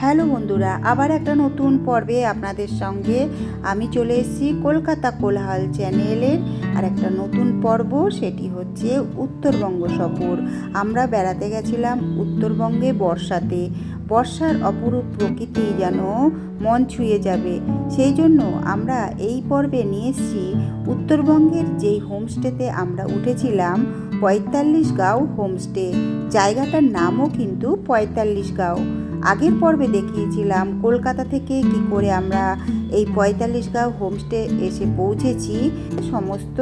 Hello বন্ধুরা, আবার একটা নতুন পর্বে আপনাদের সঙ্গে আমি চলে এসেছি কলকাতা কোলাহল চ্যানেলের আর একটা নতুন পর্ব, সেটি হচ্ছে উত্তরবঙ্গ সফর। আমরা বেড়াতে গেছিলাম উত্তরবঙ্গে বর্ষাতে। বর্ষার অপরূপ প্রকৃতি যেন মন ছুঁয়ে যাবে। সেই জন্য আমরা এই পর্বে নিয়ে এসেছি উত্তরবঙ্গের যেই হোমস্টেতে আমরা উঠেছিলাম, পঁয়তাল্লিশ গাঁও হোমস্টে। জায়গাটার নামও কিন্তু পঁয়তাল্লিশ গাঁও। আগের পর্বে দেখিয়েছিলাম কলকাতা থেকে কি করে আমরা এই পঁয়তাল্লিশ গাঁও হোমস্টে এসে পৌঁছেছি। সমস্ত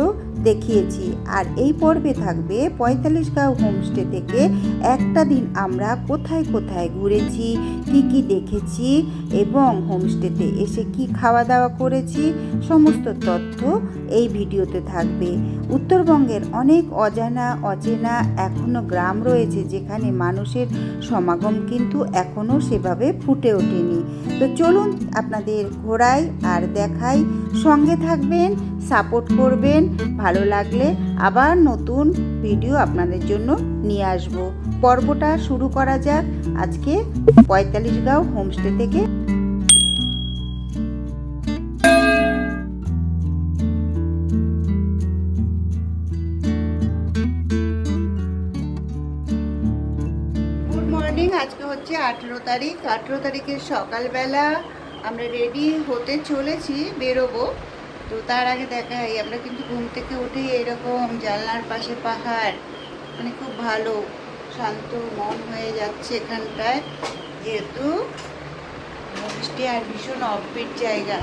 দেখিয়েছি। আর এই পর্বে থাকবে পঁয়তাল্লিশ গাঁও হোমস্টে থেকে একটা দিন আমরা কোথায় কোথায় ঘুরেছি, কি কি দেখেছি এবং হোমস্টেতে এসে কি খাওয়া দাওয়া করেছি, সমস্ত তথ্য এই ভিডিওতে থাকবে। উত্তরবঙ্গের অনেক অজানা, অচেনা এখনও গ্রাম রয়েছে যেখানে মানুষের সমাগম কিন্তু এখনও সেভাবে ফুটে ওঠেনি। তো চলুন আপনাদের ঘোরাই আর দেখাই। সঙ্গে থাকবেন সাপোর্ট করবেন, ভালো লাগলে আবার নতুন ভিডিও আপনাদের জন্য নিয়ে আসব। পর্বটা শুরু করা যাক আজকে পঁয়তাল্লিশ গাঁও হোমস্টে থেকে। আজকে হচ্ছে আঠেরো তারিখ। আঠেরো তারিখের সকালবেলা আমরা রেডি হতে চলেছি, বেরোবো। তো তার আগে দেখাই আমরা কিন্তু ঘুম থেকে উঠে এরকম জানলার পাশে পাহাড় মানে খুব ভালো, শান্ত মন হয়ে যাচ্ছে এখানটায়। যেহেতু হোমস্টে আর ভীষণ অফবিট জায়গা,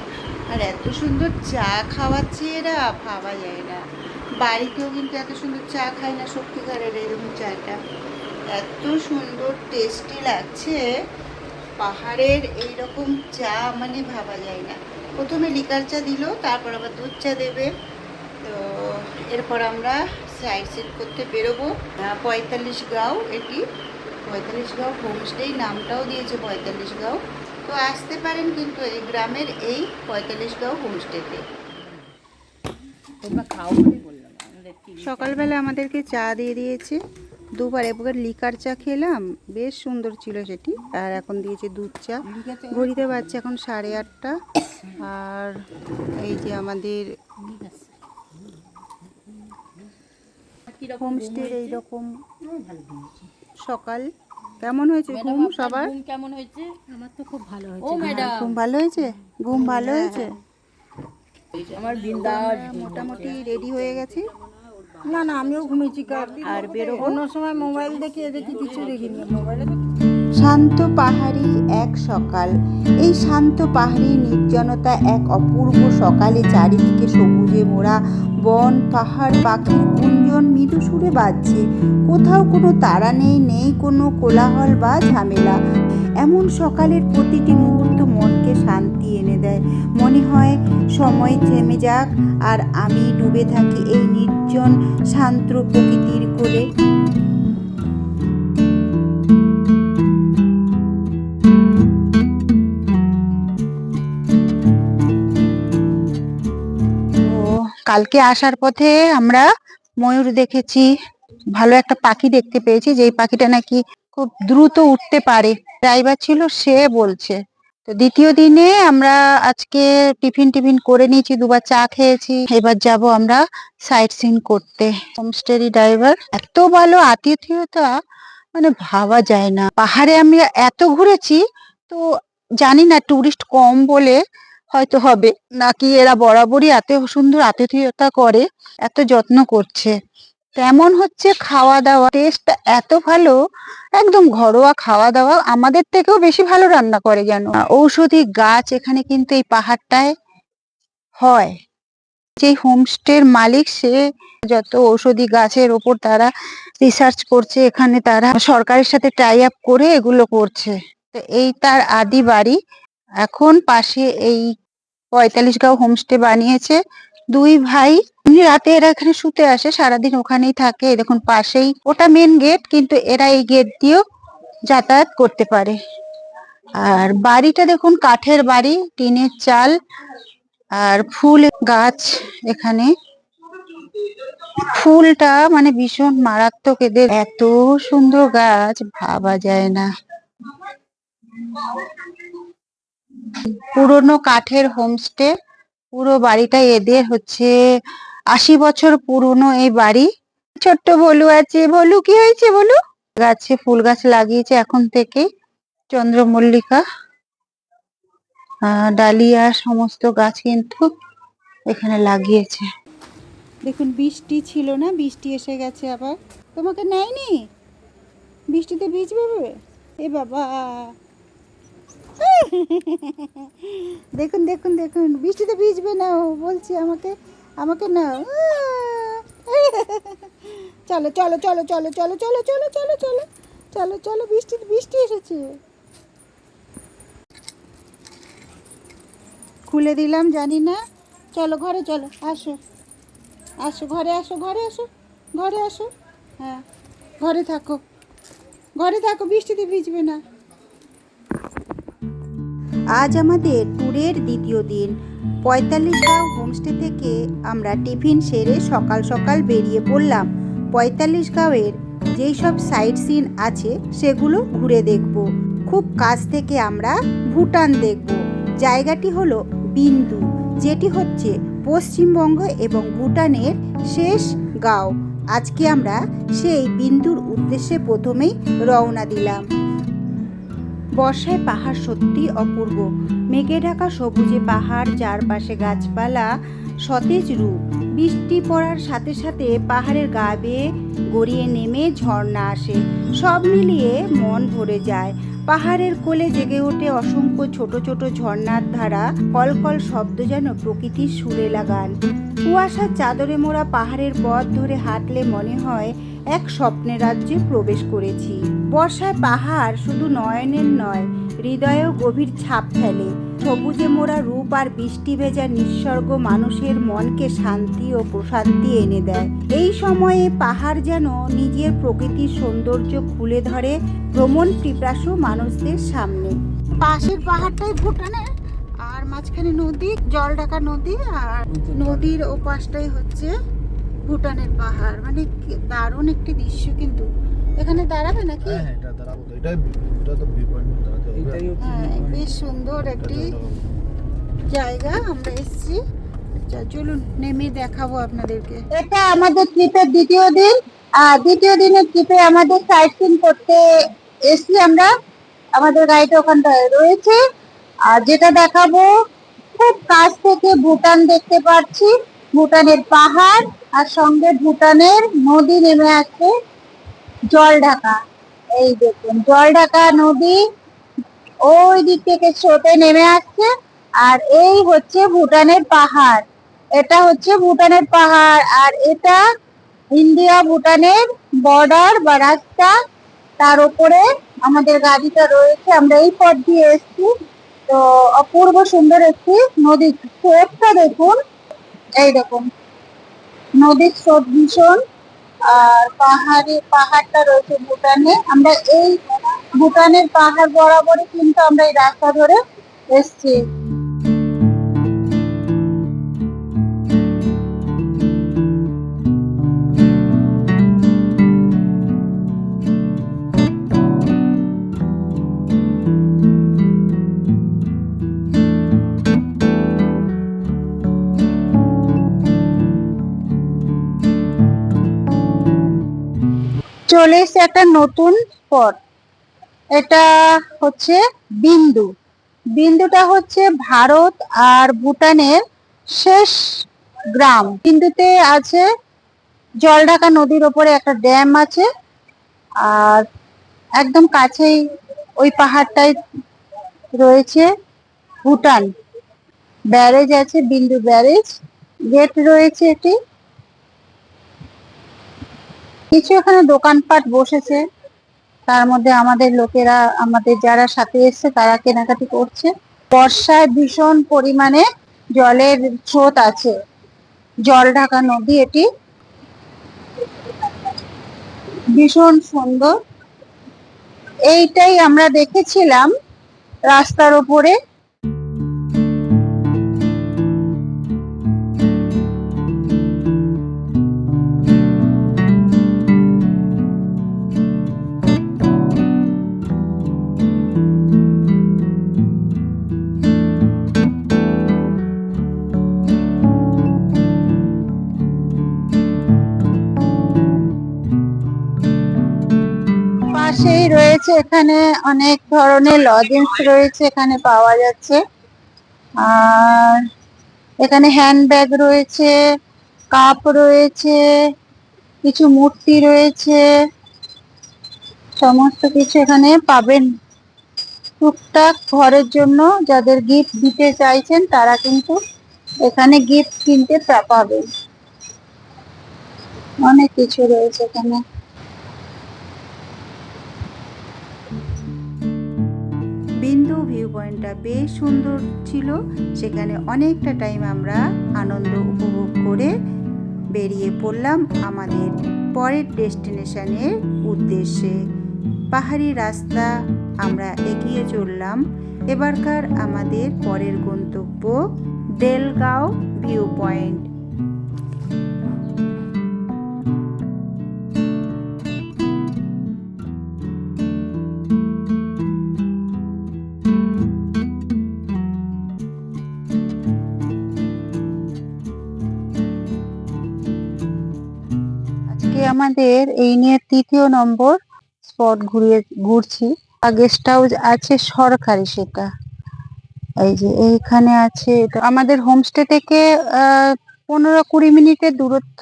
আর এত সুন্দর চা খাওয়াচ্ছে এরা, ভাবা যায় না। বাড়িতেও কিন্তু এত সুন্দর চা খায় না সত্যিকারের এরকম চাটা। এত সুন্দর টেস্টি লাগছে, পাহাড়ের এই রকম চা মানে ভাবা যায় না। প্রথমে লিকার চা দিল তারপর আবার দুধ চা দেবে। তো এরপর আমরা সাইড সিট করতে বেরোবো। পঁয়তাল্লিশ গাঁও এটি। পঁয়তাল্লিশ গাঁও হোমস্টেই নামটাও দিয়েছে পঁয়তাল্লিশ গাঁও। তো আসতে পারেন কিন্তু এই গ্রামের এই পঁয়তাল্লিশ গাঁও হোমস্টেতে। তোমরা খাও বলে বললাম আমাদের সকালবেলা আমাদেরকে চা দিয়ে দিয়েছে। দুবার একবার লিকার চা খেলাম বেশ সুন্দর ছিল সেটি। আর এখন দিয়েছে দুধ চা। ঘড়িতে বাজছে এখন সাড়ে আটটা। আর এই যে আমাদের হোমস্টের এইরকম সকাল। কেমন হয়েছে ঘুম সবার? কেমন হয়েছে? আমার তো খুব ভালো হয়েছে। ঘুম ভালো হয়েছে? ঘুম ভালো হয়েছে? আমার বিন্দাস মোটামুটি রেডি হয়ে গেছি। না না আমিও ঘুমিয়েছি আর বেরোবো? অন্য সময় মোবাইল দেখি দেখি কিছু দেখিনি। মোবাইলে শান্ত পাহাড়ি এক সকাল। এই শান্ত পাহাড়ি নির্জনতা এক অপূর্ব সকালে চারিদিকে সবুজে মোড়া বন পাহাড় পাখির গুঞ্জন মৃদু সুরে বাজছে। কোথাও কোনো তারা নেই নেই কোনো কোলাহল বা ঝামেলা। এমন সকালের প্রতিটি মুহূর্ত মনকে শান্তি এনে দেয়। মনে হয় সময় থেমে যাক আর আমি ডুবে থাকি এই নির্জন শান্ত প্রকৃতির কোলে। কালকে আসার পথে আমরা ময়ূর দেখেছি। ভালো একটা পাখি দেখতে পেয়েছি। যেই পাখিটা নাকি খুব দ্রুত উঠতে পারে। ড্রাইভার ছিল, সে বলছে, তো দ্বিতীয় দিনে আমরা আজকে টিফিন টিফিন করে নিয়েছি, দুবার চা খেয়েছি, এবার যাব আমরা সাইট সিন করতে। হোমস্টেরি ড্রাইভার, এত ভালো আতিথেয়তা? মানে ভাবা যায় না। পাহাড়ে আমি এত ঘুরেছি, তো জানি না টুরিস্ট কম বলে হয়তো হবে। নাকি এরা বরাবরই এত সুন্দর আতিথেয়তা করে, এত যত্ন করছে? তেমন হচ্ছে খাওয়া দাওয়া টেস্ট এত ভালো, একদম ঘরোয়া খাওয়া দাওয়া আমাদের থেকেও বেশি ভালো রান্না করে যেন ঔষধি গাছ এখানে কিন্তু এই পাহাড়টায় হয়। যে হোমস্টের মালিক সে যত ঔষধি গাছের ওপর তারা রিসার্চ করছে, এখানে তারা সরকারের সাথে টাই আপ করে এগুলো করছে। তো এই তার আদি বাড়ি। এখন পাশে এই পঁয়তাল্লিশ গাঁও হোমস্টে বানিয়েছে। দুই ভাই এমনি রাতে এরা এখানে শুতে আসে, সারাদিন ওখানেই থাকে। দেখুন, পাশেই ওটা মেন গেট কিন্তু এরা এই গেট দিয়েও যাতায়াত করতে পারে। আর বাড়িটা দেখুন, কাঠের বাড়ি, টিনের চাল আর ফুল গাছ এখানে। ফুলটা মানে ভীষণ মারাত্মক এদের। এত সুন্দর গাছ, ভাবা যায় না। পুরনো কাঠের হোমস্টে পুরো বাড়িটা এদের হচ্ছে আশি বছর পুরনো এই বাড়ি। ছোট্ট ভলু আছে। ভলু কি হয়েছে বলু? গাছে ফুল গাছ লাগিয়েছে এখন থেকে চন্দ্রমল্লিকা ডালিয়া, সমস্ত গাছ কিন্তু এখানে লাগিয়েছে। দেখুন, বৃষ্টি ছিল না, বৃষ্টি এসে গেছে আবার। তোমাকে নেয়নি? বৃষ্টিতে ভিজবে? এ বাবা। দেখুন দেখুন দেখুন, বৃষ্টিতে ভিজবে না ও, বলছি আমাকে। আমাকে না চলো চলো চলো চলো চলো চলো চলো চলো চলো চলো চলো বৃষ্টি বৃষ্টি এসেছে খুলে দিলাম জানি না চলো ঘরে চলো আসো আসো ঘরে আসো ঘরে আসো ঘরে আসো হ্যাঁ ঘরে থাকো ঘরে থাকো বৃষ্টিতে ভিজবে না আজ আমাদের ট্যুরের দ্বিতীয় দিন। পঁয়তাল্লিশ গাঁও হোমস্টে থেকে আমরা টিফিন সেরে সকাল সকাল বেরিয়ে পড়লাম। পঁয়তাল্লিশ গাঁওয়ের যেই সব সাইট সিন আছে, সেগুলো ঘুরে দেখব। খুব কাছ থেকে আমরা ভুটান দেখব। জায়গাটি হলো বিন্দু, যেটি হচ্ছে পশ্চিমবঙ্গ এবং ভুটানের শেষ গাঁও। আজকে আমরা সেই বিন্দুর উদ্দেশ্যে প্রথমেই রওনা দিলাম। বর্ষায় পাহাড় সত্যি অপূর্ব। মেঘে ঢাকা সবুজে পাহাড়, চারপাশে গাছপালা, সতেজ রূপ। বৃষ্টি পড়ার সাথে সাথে পাহাড়ের গা বেয়ে গড়িয়ে নেমে ঝর্ণা আসে। সব মিলিয়ে মন ভরে যায়। পাহাড়ের কোলে জেগে ওঠে অসংখ্য ছোট ছোট ঝর্ণার ধারা, কলকল শব্দ যেন প্রকৃতির সুরে লাগান। কুয়াশার চাদরে মোড়া পাহাড়ের পথ ধরে হাঁটলে মনে হয় এক স্বপ্নের রাজ্যে প্রবেশ করেছি। বর্ষায় পাহাড় শুধু নয়নের নয় হৃদয়েও গভীর ছাপ ফেলে। সবুজে মোড়া রূপ আর বৃষ্টি ভেজা নিঃসর্গ মানুষের মনকে শান্তি ও প্রশান্তি এনে দেয়। এই সময়ে পাহাড় যেন নিজের প্রকৃতির সৌন্দর্য খুলে ধরে ভ্রমণ পিপাসু মানুষদের সামনে। পাশের পাহাড়টাই ভুটানের আর মাঝখানে নদী জল ঢাকা নদী আর নদীর ও পাশটাই হচ্ছে ভুটানের পাহাড় মানে দারুণ একটি দৃশ্য কিন্তু। এখানে দাঁড়াবে নাকি? হ্যাঁ হ্যাঁ এটা দাঁড়াবো তো। এটাই এটা তো ভিউ পয়েন্ট দাঁড়াতে হবে হ্যাঁ বেশ সুন্দর একটি জায়গা আমরা এসেছি। আচ্ছা, চলুন নেমে দেখাবো আপনাদেরকে। এটা আমাদের ট্রিপের দ্বিতীয় দিন। আর দ্বিতীয় দিনের ট্রিপে আমাদের সাইট সিন করতে এসছি আমরা। আমাদের গাড়িটা ওখানটায় রয়েছে। আর যেটা দেখাবো খুব কাছ থেকে ভুটান দেখতে পাচ্ছি ভুটানের পাহাড়। আর সঙ্গে ভুটানের নদী নেমে আসছে জল ঢাকা এই দেখুন জল ঢাকা নদী ওই দিক থেকে স্রোতে নেমে আসছে আর এই হচ্ছে ভুটানের পাহাড়। এটা হচ্ছে ভুটানের পাহাড় আর এটা ইন্ডিয়া ভুটানের বর্ডার বা রাস্তা। তার উপরে আমাদের গাড়িটা রয়েছে, আমরা এই পথ দিয়ে এসেছি। তো অপূর্ব সুন্দর একটি নদীর স্রোতটা দেখুন, এই দেখুন। নদীর স্রোত ভীষণ, আর পাহাড়ে, পাহাড়টা রয়েছে ভুটানে। আমরা এই ভুটানের পাহাড় বরাবরই কিন্তু আমরা এই রাস্তা ধরে এসেছি। চলে এসেছে একটা নতুন স্পট এটা হচ্ছে বিন্দু। বিন্দুটা হচ্ছে ভারত আর ভুটানের শেষ গ্রাম। বিন্দুতে আছে জলঢাকা নদীর ওপরে একটা ড্যাম আছে আর একদম কাছেই ওই পাহাড়টায় রয়েছে ভুটান। ব্যারেজ আছে, বিন্দু ব্যারেজ। গেট রয়েছে এটি। কিছু এখানে দোকানপাট বসেছে। তার মধ্যে আমাদের লোকেরা, আমাদের যারা সাথে এসছে, তারা কেনাকাটি করছে। বর্ষায় ভীষণ পরিমাণে জলের স্রোত আছে। জল ঢাকা নদী এটি ভীষণ সুন্দর। এইটাই আমরা দেখেছিলাম রাস্তার উপরে রয়েছে এখানে অনেক ধরনের লজেন্স রয়েছে, এখানে পাওয়া যাচ্ছে। আর এখানে হ্যান্ডব্যাগ রয়েছে কাপ রয়েছে, কিছু মূর্তি রয়েছে। সমস্ত কিছু এখানে পাবেন। টুকটাক ঘরের জন্য যাদের গিফট দিতে চাইছেন, তারা কিন্তু এখানে গিফট কিনতে পাবেন। অনেক কিছু রয়েছে এখানে। বিন্দু ভিউ পয়েন্টটা বেশ সুন্দর ছিল। সেখানে অনেকটা টাইম আমরা আনন্দ উপভোগ করে বেরিয়ে পড়লাম আমাদের পরের ডেস্টিনেশনের উদ্দেশ্যে। পাহাড়ি রাস্তা, আমরা এগিয়ে চললাম। এবারকার আমাদের পরের গন্তব্য দেলগাঁও ভিউ পয়েন্ট আমাদের এই নিয়ে তৃতীয় নম্বর স্পট ঘুরিয়ে, ঘুরছি। গেস্ট হাউস আছে সরকারি সেটা। এই যে এইখানে আছে এটা। আমাদের হোমস্টে থেকে পনেরো কুড়ি মিনিটের দূরত্ব,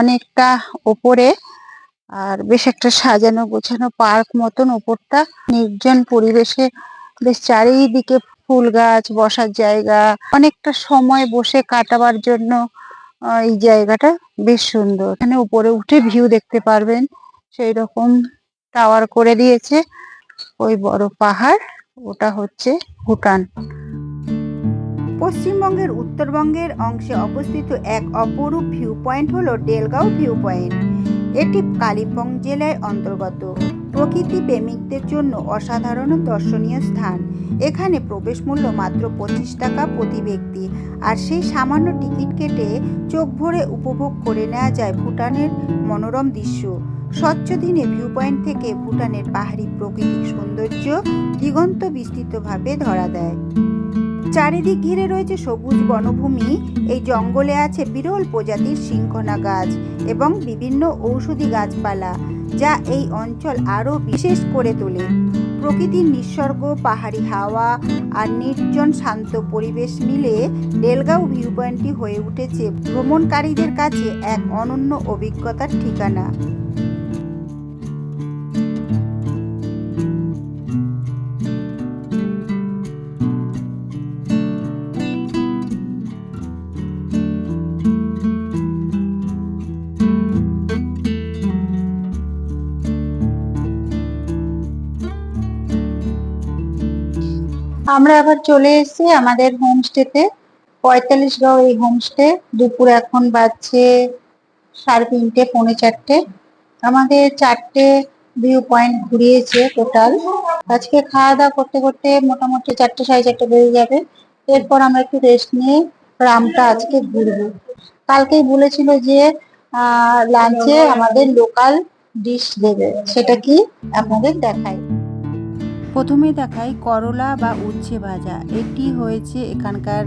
অনেকটা ওপরে। আর বেশ একটা সাজানো গোছানো পার্ক মতন ওপরটা। নির্জন পরিবেশে বেশ চারিদিকে ফুল গাছ বসার জায়গা। অনেকটা সময় বসে কাটাবার জন্য এই জায়গাটা বেশ সুন্দর। এখানে উপরে উঠে ভিউ দেখতে পারবেন সেই রকম টাওয়ার করে দিয়েছে ওই বড় পাহাড়, ওটা হচ্ছে ভুটান। পশ্চিমবঙ্গের উত্তরবঙ্গের অংশে অবস্থিত এক অপরূপ ভিউ পয়েন্ট হলো ডেলগাঁও ভিউ পয়েন্ট এটি কালিম্পং জেলায় অন্তর্গত। প্রকৃতি প্রেমিকদের জন্য অসাধারণ দর্শনীয় স্থান। এখানে প্রবেশ মূল্য মাত্র পঁচিশ টাকা প্রতি ব্যক্তি। আর সেই সামান্য টিকিট কেটে চোখ ভরে উপভোগ করে নেওয়া যায় ভুটানের মনোরম দৃশ্য। স্বচ্ছ দিনে ভিউ পয়েন্ট থেকে ভুটানের পাহাড়ি প্রাকৃতিক সৌন্দর্য দিগন্ত বিস্তৃতভাবে ধরা দেয়। চারিদিক ঘিরে রয়েছে সবুজ বনভূমি। এই জঙ্গলে আছে বিরল প্রজাতির সিংহনা গাছ এবং বিভিন্ন ঔষধি গাছপালা। যা এই অঞ্চল আরও বিশেষ করে তোলে। প্রকৃতির নিঃসর্গ, পাহাড়ি হাওয়া আর নির্জন শান্ত পরিবেশ মিলে ডেলগাঁও ভিউ পয়েন্টটি হয়ে উঠেছে ভ্রমণকারীদের কাছে এক অনন্য অভিজ্ঞতার ঠিকানা। আমরা আবার চলে এসেছি আমাদের হোমস্টেতে পঁয়তাল্লিশ গাঁও এই হোমস্টে দুপুর এখন বাজছে সাড়ে তিনটে, পৌনে চারটে। আমাদের চারটে ভিউ পয়েন্ট ঘুরিয়েছে টোটাল আজকে খাওয়া দাওয়া করতে করতে মোটামুটি চারটে, সাড়ে চারটে বেজে যাবে। এরপর আমরা একটু রেস্ট নিয়ে রামটা আজকে ঘুরবো। কালকেই বলেছিল যে লাঞ্চে আমাদের লোকাল ডিশ দেবে। সেটা কি আপনাদের দেখাই। প্রথমে দেখাই করলা বা উচ্ছে ভাজা। এটি হয়েছে এখানকার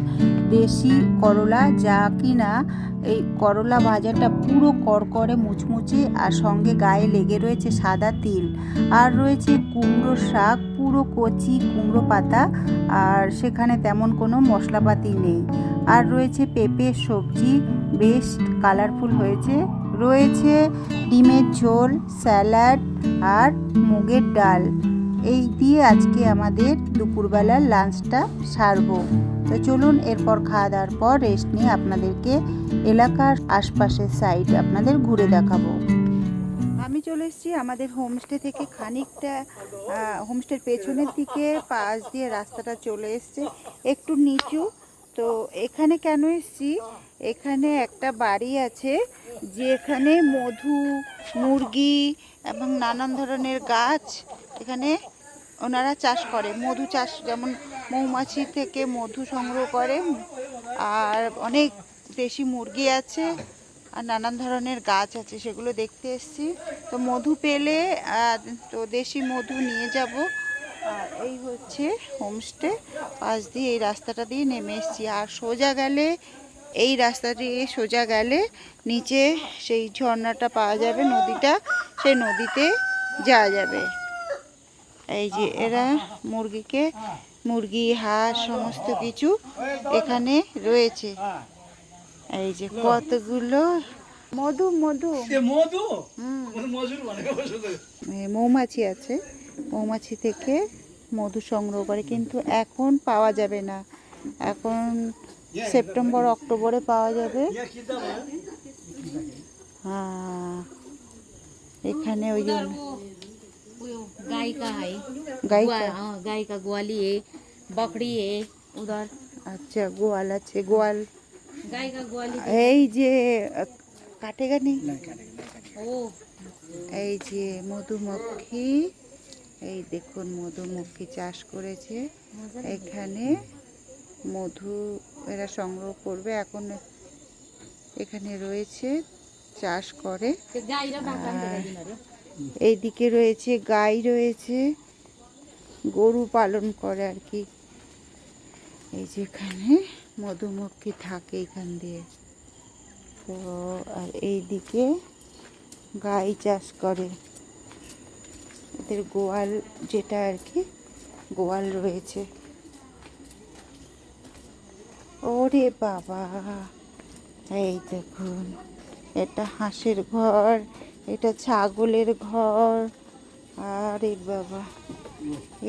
দেশি করলা, যা কিনা এই করলা ভাজাটা পুরো করকরে মুচমুচে আর সঙ্গে গায়ে লেগে রয়েছে সাদা তিল। আর রয়েছে কুমড়ো শাক, পুরো কচি কুমড়ো পাতা, আর সেখানে তেমন কোনো মশলাপাতি নেই। আর রয়েছে পেঁপে সবজি, বেশ কালারফুল হয়েছে। রয়েছে ডিমের ঝোল, স্যালাড আর মুগের ডাল। এই দিয়ে আজকে আমাদের দুপুরবেলার লাঞ্চটা সারবো। তো চলুন এরপর খাওয়া দাওয়ার পর রেস্ট নিয়ে আপনাদেরকে এলাকার আশপাশের সাইড আপনাদের ঘুরে দেখাবো। আমি চলে এসেছি আমাদের হোমস্টে থেকে খানিকটা হোমস্টের পেছনের দিকে, পাশ দিয়ে রাস্তাটা চলে এসছে। একটু নিচু। তো এখানে কেন এসছি? এখানে একটা বাড়ি আছে যেখানে মধু, মুরগি এবং নানান ধরনের গাছ এখানে ওনারা চাষ করে, মধু চাষ, যেমন মৌমাছি থেকে মধু সংগ্রহ করে, আর অনেক দেশি মুরগি আছে, আর নানান ধরনের গাছ আছে, সেগুলো দেখতে এসেছি। তো মধু পেলে তো দেশি মধু নিয়ে যাব। আর এই হচ্ছে হোমস্টে, পাশ দিয়ে এই রাস্তাটা দিয়ে নেমে এসেছি। আর সোজা গেলে, এই রাস্তা দিয়ে সোজা গেলে নিচে সেই ঝর্ণাটা পাওয়া যাবে, নদীটা, সেই নদীতে যাওয়া যাবে। এই যে এরা মুরগিকে মুরগি হাঁস সমস্ত কিছু এখানে রয়েছে। এই যে কতগুলো? মধু মধু। হুম। এ, মৌমাছি আছে। মৌমাছি থেকে মধু সংগ্রহ করে কিন্তু এখন পাওয়া যাবে না। এখন সেপ্টেম্বর অক্টোবরে পাওয়া যাবে। হ্যাঁ। এখানে ওই যে वो गाय का है গাই ग्वा- हाँ, गाय का ग्वाली है बकरी है उधर আচ্ছা গোয়াল আছে গোয়াল गाय का ग्वाली এই যে আহ, কাটেগা নেই ओ এই যে মধুমক্ষী এই দেখুন মধুমক্ষী চাষ করেছে এখানে মধু এরা সংগ্রহ করবে এখন এখানে রয়েছে চাষ করে এইদিকে রয়েছে গাই রয়েছে, গরু পালন করে আর কি। এই যেখানে মধুমক্ষী থাকে এখান দিয়ে। তো আর এইদিকে গাই চাষ করে। এদের গোয়াল যেটা আর কি, গোয়াল রয়েছে। ওরে বাবা, এই দেখুন, এটা হাঁসের ঘর এটা ছাগলের ঘর। আরে বাবা।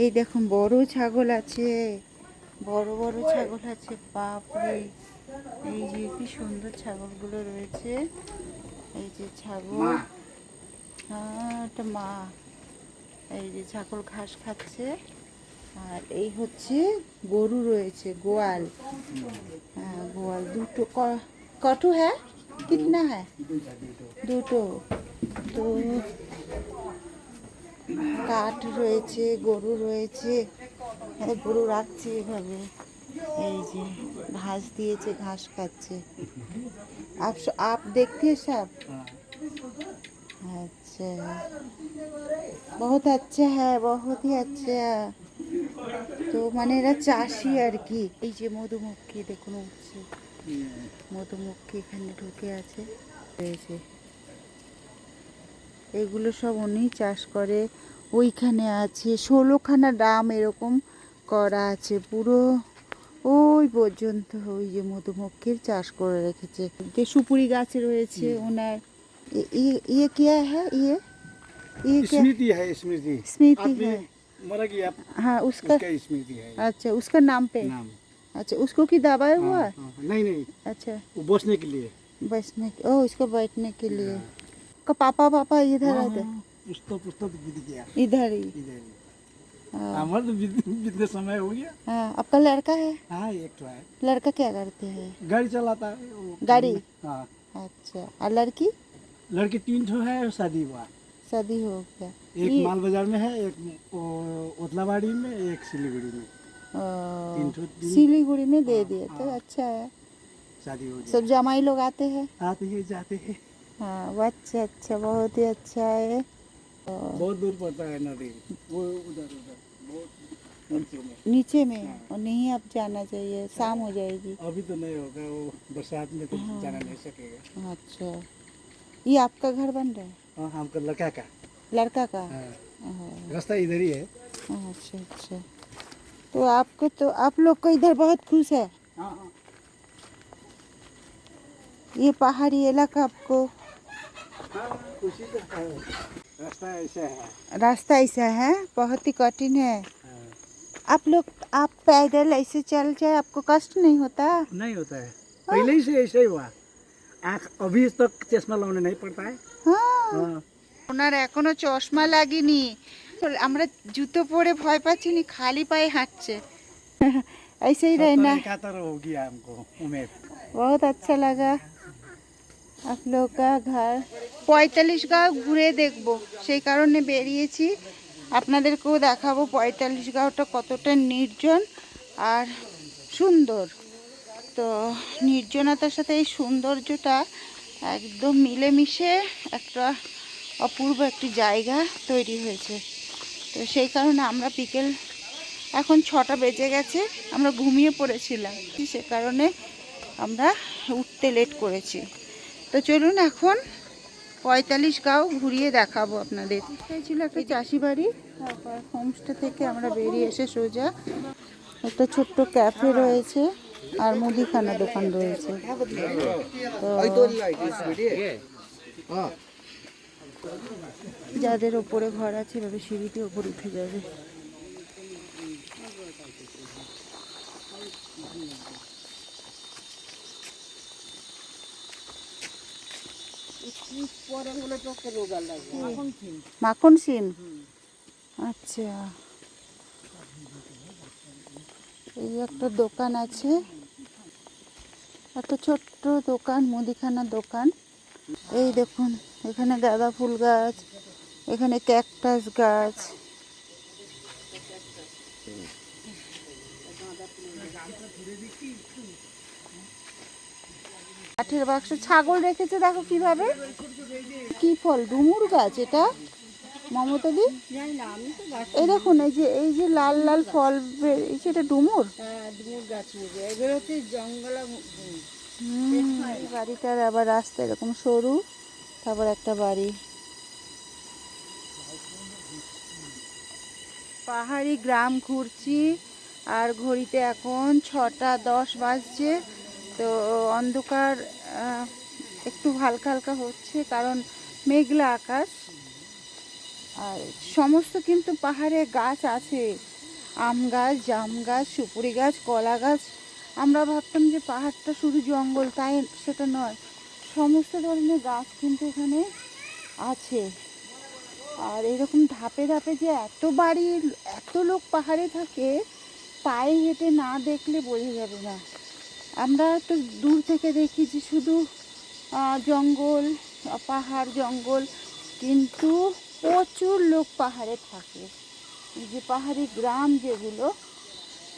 এই দেখুন বড় ছাগল আছে। বড় বড় ছাগল আছে বাপরে। এই যে কি সুন্দর ছাগলগুলো রয়েছে। এই যে ছাগল। হ্যাঁ এটা মা। এই যে ছাগল ঘাস খাচ্ছে। আর এই হচ্ছে গরু রয়েছে গোয়াল। হ্যাঁ গোয়াল। দুটো কটু হ্যাঁ? কিতনা হ্যাঁ দুটো তো কাঠ রয়েছে গরু রয়েছে হ্যাঁ, গরু রাখছে এভাবে এই যে ঘাস দিয়েছে ঘাস খাচ্ছে আপ আপ দেখতে সব अच्छा बहुत अच्छा है बहुत ही अच्छा তো মানে এরা চাষি আর কি এই যে মধুমক্ষী দেখুন উঠছে মধুমক্ষী এখানে ঢুকে আছে রয়েছে এগুলো সব উনি চাষ করে ওইখানে আছে ষোলোখানা ডাম এরকম করা আছে পুরো ওই পর্যন্ত ওই যে মধুমক্ষীর চাষ করে রেখেছে যে সুপুরি গাছ রয়েছে ওনার इ- ये ये क्या है ये ये क्या स्मृति है स्मृति स्मृति आदमी है मरा गया हाँ उसका उसका स्मृति है अच्छा उसका नाम पे नाम अच्छा उसको की दबाया हुआ? हाँ, हाँ, नहीं नहीं। अच्छा। वो बसने के लिए। बैठने ओ इसको बैठने के लिए। का पापा पापा इधर हाँ, आते हाँ, पुस्तक पुस्तक बीत गया। इधर ही। इधर ही। हाँ। हमारा तो बीतने समय हो गया। हाँ, आपका लड़का है? हाँ एक तो है। लड़का क्या करते हैं? गाड़ी चलाता है। गाड़ी? हाँ। अच्छा। और लड़की? लड़की तीन ठो है शादी हुआ। शादी हो गया। एक माल बाज़ार में है एक ओतलाबाड़ी में एक सिलीगुड़ी में। सिलीगुड़ी में दे हाँ, दिए तो हाँ। अच्छा है। शादी हो सब जमाई लोग आते हैं? आते हैं जाते हैं। हाँ वो अच्छा अच्छा बहुत ही अच्छा है। बहुत दूर पड़ता है नदी। वो उधर उधर बहुत नीचे में। नीचे में? और नहीं अब जाना चाहिए शाम हो जाएगी। अभी तो नहीं होगा वो बरसात में तो हाँ। जाना नहीं सकेगा। अच्छा। ये आपका घर बन रहा है? हाँ हमको लड़का का। लड़का का? हाँ, हाँ, रास्ता इधर ही। है अच्छा अच्छा। तो आपको तो आप लोग को इधर बहुत खुश है हाँ हाँ ये पहाड़ी इलाका आपको हाँ खुशी तो है रास्ता ऐसा है रास्ता ऐसा है बहुत ही कठिन है हाँ, आप लोग आप पैदल ऐसे चल जाए आपको कष्ट नहीं होता नहीं होता है पहले ही से ऐसा ही हुआ आँख अभी तक चश्मा लगाने नहीं पड़ता है হ্যাঁ हाँ ওনার এখনো চশমা লাগেনি আমরা জুতো পরে ভয় পাচ্ছি নি খালি পায়ে হাঁটছে ऐसे ही रहना है इकहत्तर हो गया हमको उम्र बहुत अच्छा लगा आप लोग का घर পঁয়তাল্লিশ গাঁও ঘুরে দেখবো সেই কারণে বেরিয়েছি আপনাদেরকেও দেখাবো পঁয়তাল্লিশ গাঁওটা কতটা নির্জন আর সুন্দর তো নির্জনতার সাথে এই সৌন্দর্যটা একদম মিলেমিশে একটা অপূর্ব একটি জায়গা তৈরি হয়েছে তো সেই কারণে আমরা বিকেল এখন ছটা বেজে গেছে আমরা ঘুমিয়ে পড়েছিলাম। সে কারণে আমরা উঠতে লেট করেছি। তো চলুন এখন পঁয়তাল্লিশ গাঁও ঘুরিয়ে দেখাবো আপনাদের। ছিল একটা চাষি বাড়ি। তারপর হোমস্টে থেকে আমরা বেরিয়ে এসে সোজা একটা ছোট্ট ক্যাফে রয়েছে আর মুদিখানা দোকান রয়েছে। তো যাদের ওপরে ঘর আছে এভাবে সিঁড়িতে ওপর উঠে যাবে। মাখন সিম? আচ্ছা। এই একটা দোকান আছে। একটা ছোট্ট দোকান মুদিখানার দোকান। এই দেখুন এখানে গাঁদা ফুল গাছ এখানে ক্যাকটাস গাছ। কাঠের বাক্স ছাগল রেখেছে দেখো কীভাবে। কি ফল ডুমুর গাছ এটা? মমতাদি? এই দেখুন এই যে এই যে লাল লাল ফল বেরিয়েছে এটা ডুমুর? হুম, বাড়িটার আবার রাস্তা এরকম সরু, তারপর একটা বাড়ি। পাহাড়ি গ্রাম ঘুরছি, আর ঘড়িতে এখন ছটা দশ বাজছে, তো অন্ধকার একটু হালকা হালকা হচ্ছে, কারণ মেঘলা আকাশ। আর সমস্ত কিন্তু পাহাড়ে গাছ আছে, আম গাছ, জাম গাছ, সুপুরি গাছ, কলা গাছ আমরা ভাবতাম যে পাহাড়টা শুধু জঙ্গল, তাই সেটা নয়। সমস্ত ধরনের গাছ কিন্তু এখানে আছে। আর এরকম ধাপে ধাপে যে এত বাড়ি, এত লোক পাহাড়ে থাকে, পায়ে হেঁটে না দেখলে বোঝা যাবে না। আমরা তো দূর থেকে দেখি যে শুধু জঙ্গল, পাহাড়, জঙ্গল, কিন্তু প্রচুর লোক পাহাড়ে থাকে। যে পাহাড়ি গ্রাম যেগুলো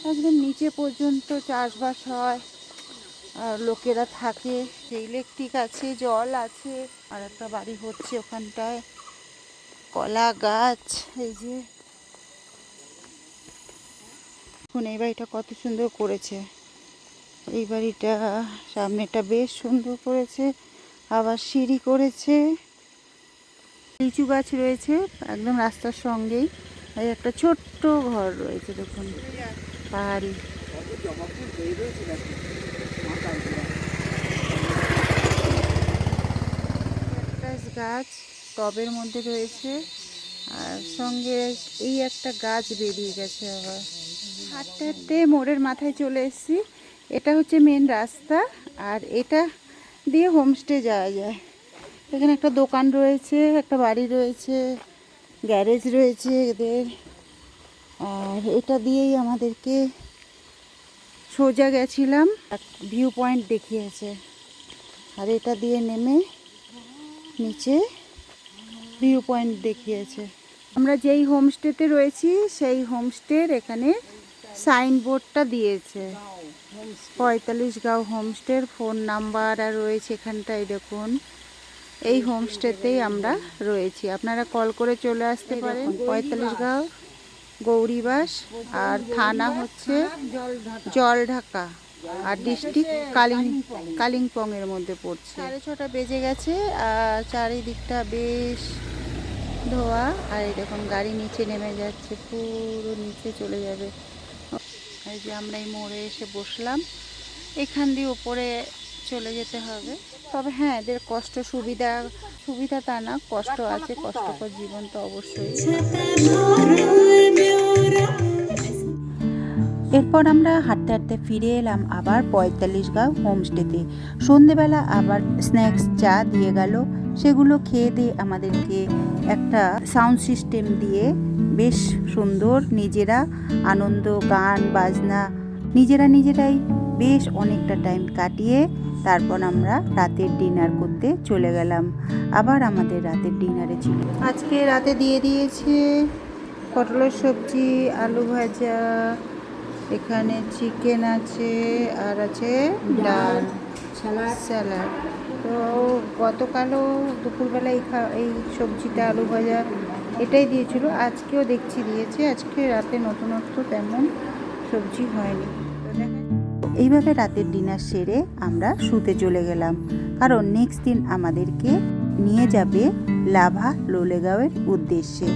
একদম নিচে পর্যন্ত চাষবাস হয়। আর লোকেরা থাকে ইলেকট্রিক আছে, জল আছে, আর একটা বাড়ি হচ্ছে ওখানটায়। কলা গাছ, এই যে। দেখুন, এই বাড়িটা কত সুন্দর করেছে। এই বাড়িটা সামনেটা বেশ সুন্দর করেছে, আবার সিঁড়ি করেছে। লিচু গাছ রয়েছে, একদম রাস্তার সঙ্গেই। একটা ছোট্ট ঘর রয়েছে, দেখুন। পাহাড়ি গাছ টবের মধ্যে রয়েছে। আর সঙ্গে এই একটা গাছ বেরিয়ে গেছে আবার। হাঁটতে হাঁটতে মোড়ের মাথায় চলে এসেছি। এটা হচ্ছে মেন রাস্তা আর এটা দিয়ে হোমস্টে যাওয়া যায়। এখানে একটা দোকান রয়েছে, একটা বাড়ি রয়েছে গ্যারেজ রয়েছে এদের। আর এটা দিয়েই আমাদেরকে সোজা গেছিলাম। ভিউ পয়েন্ট দেখিয়েছে। আর এটা দিয়ে নেমে নিচে ভিউ পয়েন্ট দেখিয়েছে। আমরা যেই হোমস্টেতে রয়েছি সেই হোমস্টের এখানে সাইনবোর্ডটা দিয়েছে। পঁয়তাল্লিশ গাঁও হোমস্টের ফোন নাম্বার আর রয়েছে এখানটায় দেখুন। এই হোমস্টেতেই আমরা রয়েছি। আপনারা কল করে চলে আসতে পারেন। পঁয়তাল্লিশ গাঁও গৌরীবাস আর থানা হচ্ছে জলঢাকা আর ডিস্ট্রিক্ট কালিং, কালিম্পংয়ের মধ্যে পড়ছে। সাড়ে ছটা বেজে গেছে, আর চারিদিকটা বেশ ধোয়া, আর এরকম গাড়ি নিচে নেমে যাচ্ছে, পুরো নিচে চলে যাবে। এই যে আমরা এই মোড়ে এসে বসলাম, এখান দিয়ে ওপরে চলে যেতে হবে। তবে হ্যাঁ এদের কষ্ট সুবিধা সুবিধা তা না, কষ্ট আছে, কষ্টকর জীবন তো অবশ্যই। এরপর আমরা হাঁটতে হাঁটতে ফিরে এলাম আবার পঁয়তাল্লিশ গাঁও হোমস্টেতে। সন্ধেবেলা আবার স্ন্যাক্স, চা দিয়ে গেল। সেগুলো খেয়ে দিয়ে আমাদেরকে একটা সাউন্ড সিস্টেম দিয়ে বেশ সুন্দর নিজেরা আনন্দ, গান, বাজনা, নিজেরা নিজেরাই বেশ অনেকটা টাইম কাটিয়ে তারপর আমরা রাতের ডিনার করতে চলে গেলাম। আবার আমাদের রাতের ডিনারে ছিল। আজকে রাতে দিয়ে দিয়েছে পটলের সবজি আলু ভাজা এখানে চিকেন আছে আর আছে ডাল স্যালাড তো গতকালও দুপুরবেলা এই খা এই সবজিটা আলু ভাজা এটাই দিয়েছিল। আজকেও দেখছি দিয়েছে। আজকে রাতে নতুনত্ব তেমন সবজি হয়নি। এইভাবে রাতের ডিনার সেরে আমরা শুতে চলে গেলাম। কারণ নেক্সট দিন আমাদেরকে নিয়ে যাবে লাভা লোলেগাঁওয়ের উদ্দেশ্যে।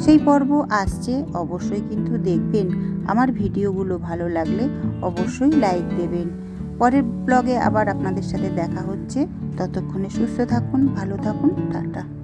সেই পর্ব আসছে, অবশ্যই কিন্তু দেখবেন। আমার ভিডিওগুলো ভালো লাগলে অবশ্যই লাইক দেবেন। পরের ব্লগে আবার আপনাদের সাথে দেখা হচ্ছে। ততক্ষণে সুস্থ থাকুন, ভালো থাকুন, টাটা।